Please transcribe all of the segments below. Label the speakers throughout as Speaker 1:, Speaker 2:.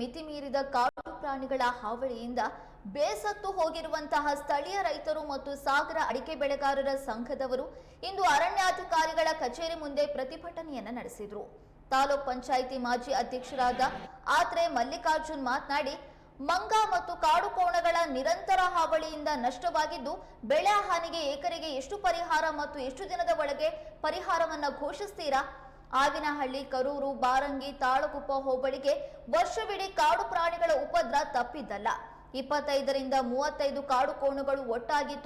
Speaker 1: ಮಿತಿ ಮೀರಿದ ಕಾಡು ಪ್ರಾಣಿಗಳ ಹಾವಳಿಯಿಂದ ಬೇಸತ್ತು ಹೋಗಿರುವಂತಹ ಸ್ಥಳೀಯ ರೈತರು ಮತ್ತು ಸಾಗರ ಅಡಿಕೆ ಬೆಳೆಗಾರರ ಸಂಘದವರು ಇಂದು ಅರಣ್ಯಾಧಿಕಾರಿಗಳ ಕಚೇರಿ ಮುಂದೆ ಪ್ರತಿಭಟನೆಯನ್ನ ನಡೆಸಿದ್ರು. ತಾಲೂಕ್ ಪಂಚಾಯಿತಿ ಮಾಜಿ ಅಧ್ಯಕ್ಷರಾದ ಆತ್ರೆ ಮಲ್ಲಿಕಾರ್ಜುನ್ ಮಾತನಾಡಿ, ಮಂಗ ಮತ್ತು ಕಾಡು ಕೋಣಗಳ ನಿರಂತರ ಹಾವಳಿಯಿಂದ ನಷ್ಟವಾಗಿದ್ದು, ಬೆಳೆ ಹಾನಿಗೆ ಎಕರೆಗೆ ಎಷ್ಟು ಪರಿಹಾರ ಮತ್ತು ಎಷ್ಟು ದಿನದ ಒಳಗೆ ಪರಿಹಾರವನ್ನು ಘೋಷಿಸ್ತೀರಾ? ಆವಿನಹಳ್ಳಿ, ಕರೂರು, ಬಾರಂಗಿ, ತಾಳಗುಪ್ಪ ಹೋಬಳಿಗೆ ವರ್ಷವಿಡೀ ಕಾಡು ಪ್ರಾಣಿಗಳ ಉಪದ್ರ ತಪ್ಪಿದ್ದಲ್ಲ. ಇಪ್ಪತ್ತೈದರಿಂದ ಮೂವತ್ತೈದು ಕಾಡು ಕೋಣಗಳು ಒಟ್ಟಾಗಿ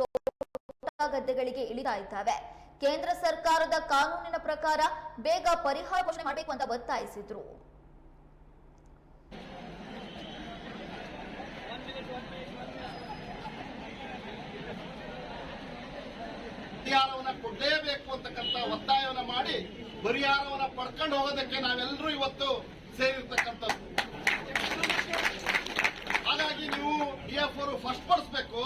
Speaker 1: ಗದ್ದೆಗಳಿಗೆ ಇಳಿತಾ ಇದ್ದಾವೆ. ಕೇಂದ್ರ ಸರ್ಕಾರದ ಕಾನೂನಿನ ಪ್ರಕಾರ ಬೇಗ ಪರಿಹಾರ ಘೋಷಣೆ ಮಾಡಬೇಕು ಅಂತ ಒತ್ತಾಯಿಸಿದ್ರು.
Speaker 2: ಕೊಡಲೇಬೇಕು ಅಂತಕ್ಕಂಥ ಒತ್ತಾಯವನ್ನ ಮಾಡಿ ಪರಿಹಾರವನ್ನ ಪಡ್ಕೊಂಡು ಹೋಗೋದಕ್ಕೆ ನಾವೆಲ್ಲರೂ ಇವತ್ತು ಸೇರಿರ್ತಕ್ಕಂಥದ್ದು. ಹಾಗಾಗಿ ನೀವು ಡಿ ಎಫ್ ಅವರು ಫಸ್ಟ್ ಪಡಿಸ್ಬೇಕು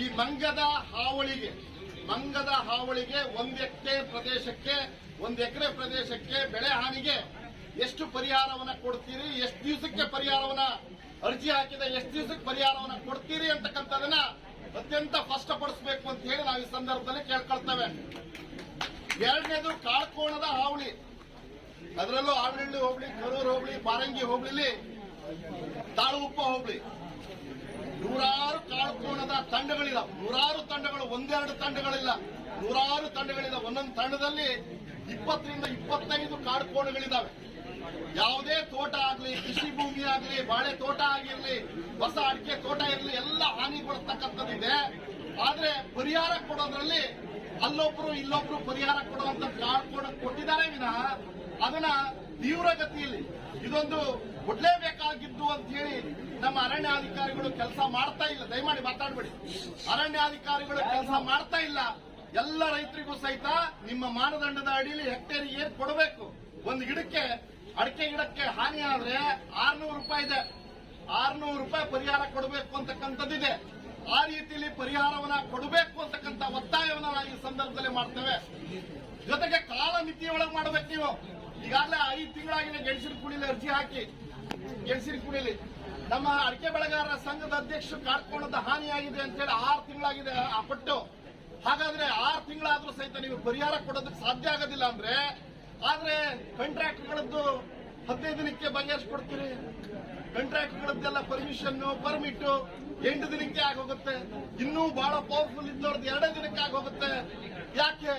Speaker 2: ಈ ಮಂಗದ ಹಾವಳಿಗೆ ಮಂಗದ ಹಾವಳಿಗೆ ಒಂದ್ ಎಕರೆ ಪ್ರದೇಶಕ್ಕೆ, ಒಂದ್ ಎಕರೆ ಪ್ರದೇಶಕ್ಕೆ ಬೆಳೆ ಹಾನಿಗೆ ಎಷ್ಟು ಪರಿಹಾರವನ್ನ ಕೊಡ್ತೀರಿ? ಎಷ್ಟು ದಿವಸಕ್ಕೆ ಪರಿಹಾರವನ್ನ ಅರ್ಜಿ ಹಾಕಿದ ಎಷ್ಟು ದಿವಸಕ್ಕೆ ಪರಿಹಾರವನ್ನ ಕೊಡ್ತೀರಿ ಅಂತಕ್ಕಂಥದನ್ನ ಅತ್ಯಂತ ಸ್ಪಷ್ಟಪಡಿಸಬೇಕು ಅಂತ ಹೇಳಿ ನಾವು ಈ ಸಂದರ್ಭದಲ್ಲಿ ಕೇಳ್ಕೊಳ್ತೇವೆ. ಎರಡನೇದು ಕಾಳ್ಕೋಣದ ಹಾವಳಿ. ಅದರಲ್ಲೂ ಆವನಹಳ್ಳಿ ಹೋಬಳಿ, ಕರೂರು ಹೋಬಳಿ, ಬಾರಂಗಿ ಹೋಬಳಿಲಿ, ತಾಳುಗುಪ್ಪ ಹೋಬಳಿ. ನೂರಾರು ಕಾಳ್ಕೋಣದ ತಂಡಗಳಿದಾವೆ ನೂರಾರು ತಂಡಗಳು, ಒಂದೆರಡು ತಂಡಗಳಿಲ್ಲ. ನೂರಾರು ತಂಡಗಳಿಲ್ಲ. ಒಂದೊಂದು ತಂಡದಲ್ಲಿ ಇಪ್ಪತ್ತರಿಂದ ಇಪ್ಪತ್ತೈದು ಕಾಡ್ಕೋಣಗಳಿದಾವೆ ಯಾವುದೇ ತೋಟ ಆಗಲಿ, ಕೃಷಿ ಭೂಮಿ ಆಗಲಿ, ಬಾಳೆ ತೋಟ ಆಗಿರಲಿ, ಹೊಸ ಅಡಿಕೆ ತೋಟ ಇರಲಿ, ಎಲ್ಲ ಕೊಡ್ತಕ್ಕಂಥದ್ದಿದೆ. ಆದ್ರೆ ಪರಿಹಾರ ಕೊಡೋದ್ರಲ್ಲಿ ಅಲ್ಲೊಬ್ರು ಇಲ್ಲೊಬ್ರು ಪರಿಹಾರ ಕೊಡುವಂತ ಕಾಡ್ಕೋಣ ಕೊಟ್ಟಿದ್ದಾರೆ ವಿನಃ ಅದನ್ನ ತೀವ್ರಗತಿಯಲ್ಲಿ, ಇದೊಂದು ಕೊಡ್ಲೇಬೇಕಾಗಿದ್ದು ಅಂತ ಹೇಳಿ ನಮ್ಮ ಅರಣ್ಯಾಧಿಕಾರಿಗಳು ಕೆಲಸ ಮಾಡ್ತಾ ಇಲ್ಲ. ದಯಮಾಡಿ ಮಾತಾಡ್ಬೇಡಿ. ಅರಣ್ಯಾಧಿಕಾರಿಗಳು ಕೆಲಸ ಮಾಡ್ತಾ ಇಲ್ಲ. ಎಲ್ಲ ರೈತರಿಗೂ ಸಹಿತ ನಿಮ್ಮ ಮಾನದಂಡದ ಅಡಿಯಲ್ಲಿ ಹೆಕ್ಟೇರಿಗೆ ಏನ್ ಕೊಡಬೇಕು? ಒಂದು ಗಿಡಕ್ಕೆ, ಅಡಿಕೆ ಗಿಡಕ್ಕೆ ಹಾನಿ ಆದ್ರೆ ಆರ್ನೂರು ರೂಪಾಯಿ ಇದೆ. ಆರ್ನೂರು ರೂಪಾಯಿ ಪರಿಹಾರ ಕೊಡಬೇಕು ಅಂತಕ್ಕಂಥದ್ದಿದೆ. ಆ ರೀತಿಯಲ್ಲಿ ಪರಿಹಾರವನ್ನ ಕೊಡಬೇಕು ಅಂತಕ್ಕಂಥ ಒತ್ತಾಯವನ್ನ ನಾವು ಈ ಸಂದರ್ಭದಲ್ಲಿ ಮಾಡ್ತೇವೆ. ಜೊತೆಗೆ ಕಾಲ ಮಿತಿಯೊಳಗೆ ಮಾಡ್ಬೇಕು ನೀವು. ಈಗಾಗಲೇ ಐದು ತಿಂಗಳಾಗಿನ ಗೆಣಸಿನ ಕುಣಿಲಿ ಅರ್ಜಿ ಹಾಕಿ, ಗೆಣಸಿನ ಕುಣಿಲಿ ನಮ್ಮ ಅಡಿಕೆ ಬೆಳೆಗಾರರ ಸಂಘದ ಅಧ್ಯಕ್ಷರು ಕಾರ್ಕೋಣದ ಹಾನಿಯಾಗಿದೆ ಅಂತೇಳಿ ಆರು ತಿಂಗಳಾಗಿದೆ ಆ ಕೊಟ್ಟು ಹಾಗಾದ್ರೆ ಆರು ತಿಂಗಳಾದ್ರೂ ಸಹಿತ ನೀವು ಪರಿಹಾರ ಕೊಡೋದಕ್ಕೆ ಸಾಧ್ಯ ಆಗೋದಿಲ್ಲ ಅಂದ್ರೆ, ಆದ್ರೆ ಕಾಂಟ್ರಾಕ್ಟ್ಗಳದ್ದು ಹದಿನೈದು ದಿನಕ್ಕೆ ಬಗೆಹರಿಸ್ಕೊಡ್ತೀರಿ. ಕಾಂಟ್ರಾಕ್ಟ್ಗಳದ್ದೆಲ್ಲ ಪರ್ಮಿಷನ್ ಪರ್ಮಿಟ್ ಎಂಟು ದಿನಕ್ಕೆ ಆಗೋಗುತ್ತೆ. ಇನ್ನೂ ಬಹಳ ಪವರ್ಫುಲ್ ಇದ್ದವ್ರದ್ದು ಎರಡೇ ದಿನಕ್ಕೆ ಆಗೋಗುತ್ತೆ. ಯಾಕೆ?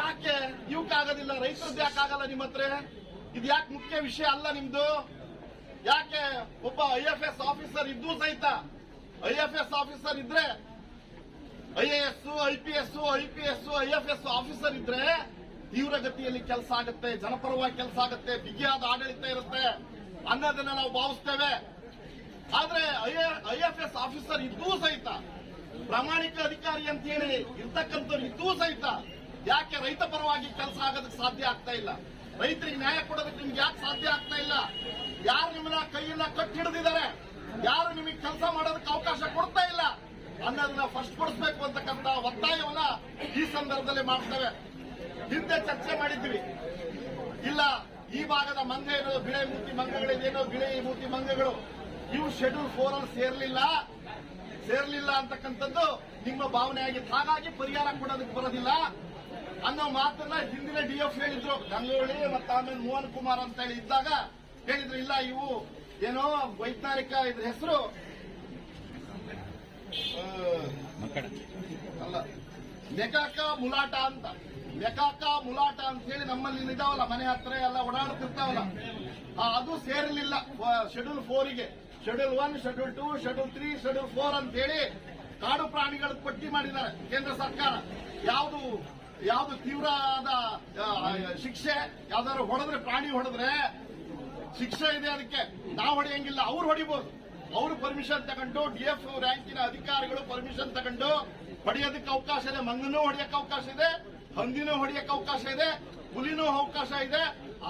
Speaker 2: ಯಾಕೆ? ಇವಕ್ಕಾಗೋದಿಲ್ಲ ರೈತರದ್ದು ಯಾಕೆ ಆಗಲ್ಲ ನಿಮ್ಮ ಹತ್ರ? ಇದು ಯಾಕೆ ಮುಖ್ಯ ವಿಷಯ ಅಲ್ಲ ನಿಮ್ದು? ಯಾಕೆ? ಒಬ್ಬ ಐ ಎಫ್ ಎಸ್ ಆಫೀಸರ್ ಇದ್ದು ಸಹಿತ ಐ ಎಫ್ ಎಸ್ ಆಫೀಸರ್ ಇದ್ರೆ I A S I P S I P S I F S officer ಇದ್ರೆ ತೀವ್ರಗತಿಯಲ್ಲಿ ಕೆಲಸ ಆಗುತ್ತೆ, ಜನಪರವಾಗಿ ಕೆಲಸ ಆಗುತ್ತೆ, ಬಿಗಿಯಾದ ಆಡಳಿತ ಇರುತ್ತೆ. ಅನ್ನೋದನ್ನ ನಾವು ಭಾವಿಸ್ತೇವೆ. ಆದ್ರೆ ಐ ಎಫ್ ಎಸ್ ಆಫೀಸರ್ ಇದ್ದೂ ಸಹಿತ, ಪ್ರಾಮಾಣಿಕ ಅಧಿಕಾರಿ ಅಂತ ಹೇಳಿ ಇರ್ತಕ್ಕಂಥವ್ರು ಇದ್ದೂ ಸಹಿತ ಯಾಕೆ ರೈತ ಪರವಾಗಿ ಕೆಲಸ ಆಗೋದಕ್ಕೆ ಸಾಧ್ಯ ಆಗ್ತಾ ಇಲ್ಲ? ರೈತರಿಗೆ ನ್ಯಾಯ ಕೊಡೋದಕ್ಕೆ ನಿಮ್ಗೆ ಯಾಕೆ ಸಾಧ್ಯ ಆಗ್ತಾ ಇಲ್ಲ? ಯಾರು ನಿಮ್ಮನ್ನ ಕೈಯನ್ನ ಕಟ್ಟಿ ಹಿಡಿದಿದ್ದಾರೆ ಯಾರು ನಿಮಗೆ ಕೆಲಸ ಮಾಡೋದಕ್ಕೆ ಅವಕಾಶ ಕೊಡ್ತಾ ಇಲ್ಲ? ಅನ್ನೋದನ್ನ ಫಸ್ಟ್ ಕೊಡಿಸ್ಬೇಕು ಅಂತಕ್ಕಂಥ ಒತ್ತಾಯವನ್ನ ಈ ಸಂದರ್ಭದಲ್ಲಿ ಮಾಡ್ತೇವೆ. ಹಿಂದೆ ಚರ್ಚೆ ಮಾಡಿದ್ವಿ ಇಲ್ಲ ಈ ಭಾಗದ ಮಂಗ ಏನೋ ಬಿಳೆ ಮೂರ್ತಿ ಮಂಗಗಳಿದೇನೋ ಬಿಳೆ ಮೂರ್ತಿ ಮಂಗಗಳು. ಇವು ಶೆಡ್ಯೂಲ್ ಫೋರ್ ಅಲ್ಲಿ ಸೇರ್ಲಿಲ್ಲ. ಸೇರ್ಲಿಲ್ಲ ಅಂತಕ್ಕಂಥದ್ದು ನಿಮ್ಮ ಭಾವನೆ ಆಗಿತ್ತು ಹಾಗಾಗಿ ಪರಿಹಾರ ಕೊಡೋದಕ್ಕೆ ಬರೋದಿಲ್ಲ. ಅನ್ನೋ ಮಾತನ್ನ ಹಿಂದಿನ ಡಿಎಫ್ ಹೇಳಿದ್ರು. ಗಂಗೋಳಿ ಮತ್ತೆ ಆಮೇಲೆ ಮೋಹನ್ ಕುಮಾರ್ ಅಂತ ಹೇಳಿ ಇದ್ದಾಗ ಹೇಳಿದ್ರು ಇಲ್ಲ ಇವು ಏನೋ ವೈಜ್ಞಾನಿಕ ಇದ್ರ ಹೆಸರು. ಅಲ್ಲ ಮೆಕಾಕ ಮುಲಾಟ ಅಂತ. ಮೆಕಾಕ ಮುಲಾಟ ಅಂತ ಹೇಳಿ ನಮ್ಮಲ್ಲಿ ಇದಾವಲ್ಲ ಮನೆ ಹತ್ರ ಎಲ್ಲ ಓಡಾಡ್ತಿರ್ತಾವಲ್ಲ ಅದು ಸೇರಲಿಲ್ಲ. Schedule ಫೋರಿಗೆ schedule one schedule two schedule three schedule four ಅಂತ ಹೇಳಿ ಕಾಡು ಪ್ರಾಣಿಗಳ ಪಟ್ಟಿ ಮಾಡಿದ್ದಾರೆ ಕೇಂದ್ರ ಸರ್ಕಾರ. ಯಾವುದು ಯಾವುದು ತೀವ್ರವಾದ ಆ, ಶಿಕ್ಷೆ ಯಾವ್ದಾದ್ರು ಹೊಡೆದ್ರೆ ಪ್ರಾಣಿ ಹೊಡೆದ್ರೆ ಶಿಕ್ಷೆ ಇದೆ ಅದಕ್ಕೆ. ನಾವು ಹೊಡೆಯಂಗಿಲ್ಲ ಅವ್ರು ಹೊಡಿಬಹುದು ಅವರು ಪರ್ಮಿಷನ್ ತಗೊಂಡು ಡಿಎಫ್ ರ್ಯಾಂಕಿನ ಅಧಿಕಾರಿಗಳು ಪರ್ಮಿಷನ್ ತಗೊಂಡು ಹೊಡೆಯೋದಕ್ಕೆ ಅವಕಾಶ ಇದೆ ಮಂಗನೂ ಹೊಡೆಯಕ್ಕೆ ಅವಕಾಶ ಇದೆ. ಹಂದಿನೂ ಹೊಡೆಯಕ್ಕೆ ಅವಕಾಶ ಇದೆ, ಹುಲಿನೂ ಅವಕಾಶ ಇದೆ,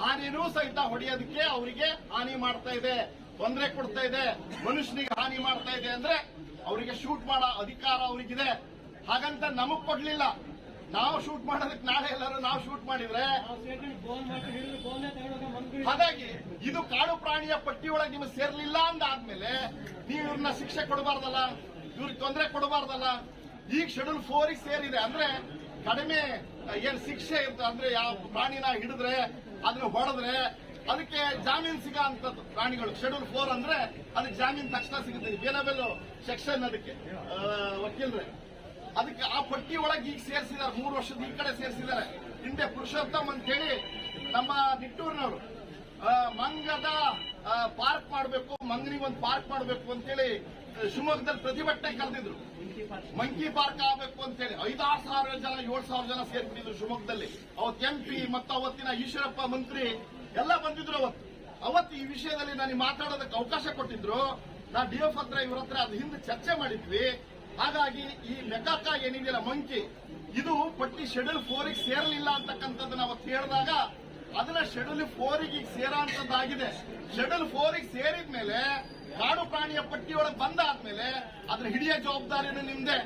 Speaker 2: ಆನೆನೂ ಸಹಿತ ಹೊಡೆಯೋದಕ್ಕೆ ಅವರಿಗೆ ಹಾನಿ ಮಾಡ್ತಾ ಇದೆ. ತೊಂದರೆ ಕೊಡ್ತಾ ಇದೆ, ಮನುಷ್ಯನಿಗೆ ಹಾನಿ ಮಾಡ್ತಾ ಇದೆ ಅಂದ್ರೆ ಅವರಿಗೆ ಶೂಟ್ ಮಾಡೋ ಅಧಿಕಾರ ಅವರಿಗಿದೆ. ಹಾಗಂತ ನಮಗ್ ಕೊಡ್ಲಿಲ್ಲ. ನಾವು ಶೂಟ್ ಮಾಡೋದಕ್ಕೆ ನಾಳೆ ಎಲ್ಲರೂ ನಾವು ಶೂಟ್ ಮಾಡಿದ್ರೆ ಹಾಗಾಗಿ ಇದು ಕಾಡು ಪ್ರಾಣಿಯ ಪಟ್ಟಿಯೊಳಗೆ ನಿಮಗೆ ಸೇರ್ಲಿಲ್ಲ ಅಂದಾದ್ಮೇಲೆ ನೀವು ಇವ್ರನ್ನ ಶಿಕ್ಷೆ ಕೊಡಬಾರ್ದಲ್ಲ, ಇವ್ರಿಗೆ ತೊಂದರೆ ಕೊಡಬಾರ್ದಲ್ಲ ಈಗ ಶೆಡ್ಯೂಲ್ ಫೋರ್ ಸೇರಿದೆ ಅಂದ್ರೆ ಕಡಿಮೆ ಏನ್ ಶಿಕ್ಷೆ ಇರ್ತದೆ ಅಂದ್ರೆ ಯಾವ ಪ್ರಾಣಿನ ಹಿಡಿದ್ರೆ ಅದನ್ನ ಹೊಡೆದ್ರೆ ಅದಕ್ಕೆ ಜಾಮೀನ್ ಸಿಗ ಅಂತದ್ದು ಪ್ರಾಣಿಗಳು. ಶೆಡ್ಯೂಲ್ ಫೋರ್ ಅಂದ್ರೆ ಅದಕ್ಕೆ ಜಾಮೀನ್ ತಕ್ಷಣ ಸಿಗುತ್ತೆ. ಬೇರೆ ಸೆಕ್ಷನ್ ಅದಕ್ಕೆ. ವಕೀಲ್ರೆ, ಅದಕ್ಕೆ ಆ ಪಟ್ಟಿ ಒಳಗೆ ಈಗ ಸೇರಿಸಿದ್ದಾರೆ. ಮೂರು ವರ್ಷದ ಈ ಕಡೆ ಸೇರಿಸಿದ್ದಾರೆ. ಹಿಂದೆ ಪುರುಷೋತ್ತಮ್ ಅಂತ ಹೇಳಿ ನಮ್ಮ ನಿಟ್ಟೂರಿನವರು ಮಂಗದ ಪಾರ್ಕ್ ಮಾಡಬೇಕು ಮಂಗನಿಗೆ ಒಂದು ಪಾರ್ಕ್ ಮಾಡಬೇಕು ಅಂತೇಳಿ ಶಿವಮೊಗ್ಗದಲ್ಲಿ ಪ್ರತಿಭಟನೆ ಕರೆದಿದ್ರು ಮಂಕಿ ಪಾರ್ಕ್ ಆಗಬೇಕು ಅಂತೇಳಿ ಐದಾರು ಸಾವಿರ ಜನ, ಏಳು ಸಾವಿರ ಜನ ಸೇರ್ಬಿಟ್ಟಿದ್ರು ಶಿವಮೊಗ್ಗದಲ್ಲಿ. ಅವತ್ತು ಎಂಪಿ ಮತ್ತು ಅವತ್ತಿನ ಈಶ್ವರಪ್ಪ ಮಂತ್ರಿ ಎಲ್ಲ ಬಂದಿದ್ರು ಅವತ್ತು. ಅವತ್ತು ಈ ವಿಷಯದಲ್ಲಿ ನನಗೆ ಮಾತಾಡೋದಕ್ಕೆ ಅವಕಾಶ ಕೊಟ್ಟಿದ್ರು. ನಾ ಡಿ ಎಫ್ ಹತ್ರ, ಇವ್ರ ಹತ್ರ ಅದು ಹಿಂದೆ ಚರ್ಚೆ ಮಾಡಿದ್ವಿ. ಹಾಗಾಗಿ ಈ ಮೆಕಾಕ ಏನಿದೆಯಲ್ಲ ಮಂಕಿ ಇದು ಪಟ್ಟಿ ಶೆಡ್ಯೂಲ್ ಫೋರಿಗೆ ಸೇರಲಿಲ್ಲ ಅಂತಕ್ಕಂಥದ್ದನ್ನ ಅವತ್ತು ಹೇಳಿದಾಗ, ಅದನ್ನ ಶೆಡ್ಯೂಲ್ ಫೋರಿಗೆ ಈಗ ಸೇರೋಂಥದ್ದಾಗಿದೆ ಶೆಡ್ಯೂಲ್ ಫೋರಿಗೆ ಸೇರಿದ ಮೇಲೆ ಕಾಡು ಪ್ರಾಣಿಯ ಪಟ್ಟಿಯೊಳಗೆ ಬಂದಾದ್ಮೇಲೆ ಅದ್ರ ಹಿಡಿಯ ಜವಾಬ್ದಾರಿಯನ್ನು ನಿಮ್ದೆ.